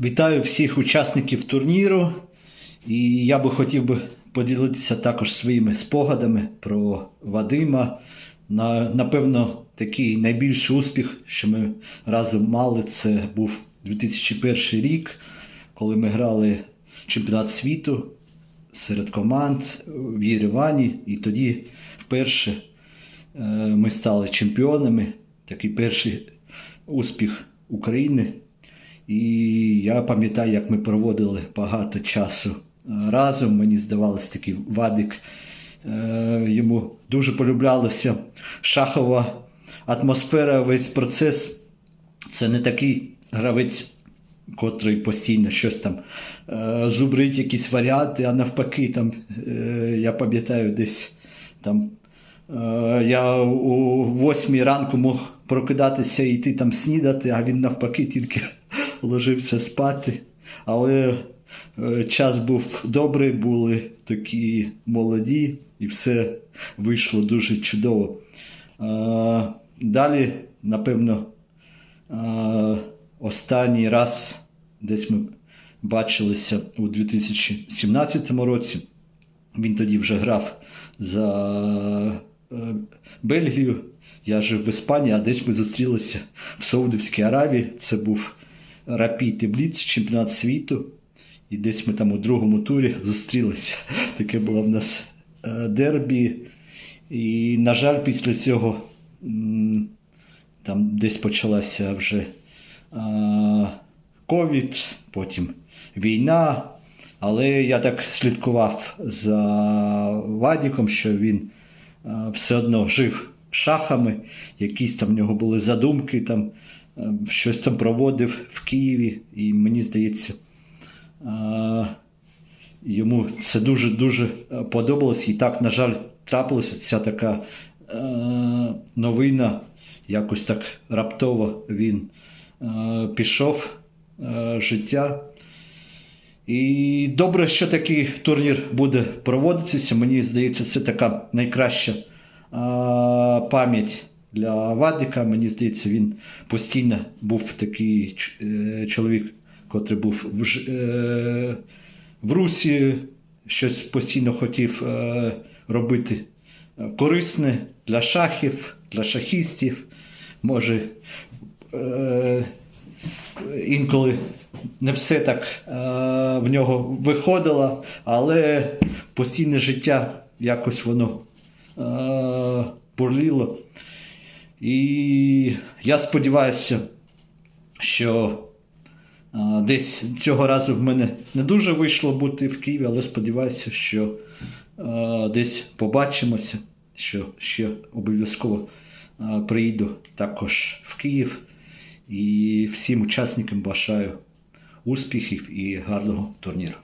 Вітаю всіх учасників турніру. І я би хотів би поділитися також своїми спогадами про Вадима. На, напевно, такий найбільший успіх, що ми разом мали, це був 2001 рік, коли ми грали чемпіонат світу серед команд в Єревані. І тоді вперше е, ми стали чемпіонами. Такий перший успіх України. І я пам'ятаю, як ми проводили багато часу е, разом. Мені здавалось, такий Вадик. е, Йому дуже полюблялася шахова атмосфера, весь процес. Це не такий гравець, котрий постійно щось там е, зубрить якісь варіанти, а навпаки, там, я пам'ятаю, десь там я у восьмій ранку мог прокидатися і йти там снідати, а він навпаки тільки ложився спати. Але е, час був добрий, були такі молоді, і все вийшло дуже чудово. Е, Далі, напевно, е, останній раз десь ми бачилися у 2017 році. Він тоді вже грав за Бельгію. Я жив в Іспанії, а десь ми зустрілися в Саудовській Аравії. Це був Рапід і Бліц, чемпіонат світу. І десь ми там у другому турі зустрілися. Таке було в нас е, дербі. І, на жаль, після цього там десь почалася вже ковід, потім війна. Але я так слідкував за Вадіком, що він все одно жив шахами, якісь там в нього були задумки, там, щось там проводив в Києві, і мені здається, йому це дуже-дуже е, подобалось. І так, на жаль, трапилася ця така е, новина. Якось так раптово він е, пішов е, життя. І добре, що такий турнір буде проводитися. Мені здається, це така найкраща е, пам'ять для Вадика. Мені здається, він постійно був такий е, чоловік, котрий був в, е, в Русі, щось постійно хотів е, робити корисне для шахів, для шахістів. Може, інколи не все так в нього виходило, але постійне життя якось воно бурліло. І я сподіваюся, що десь цього разу в мене не дуже вийшло бути в Києві, але сподіваюся, що десь побачимося, що ще обов'язково приїду також в Київ. І всім учасникам бажаю успіхів і гарного турніру.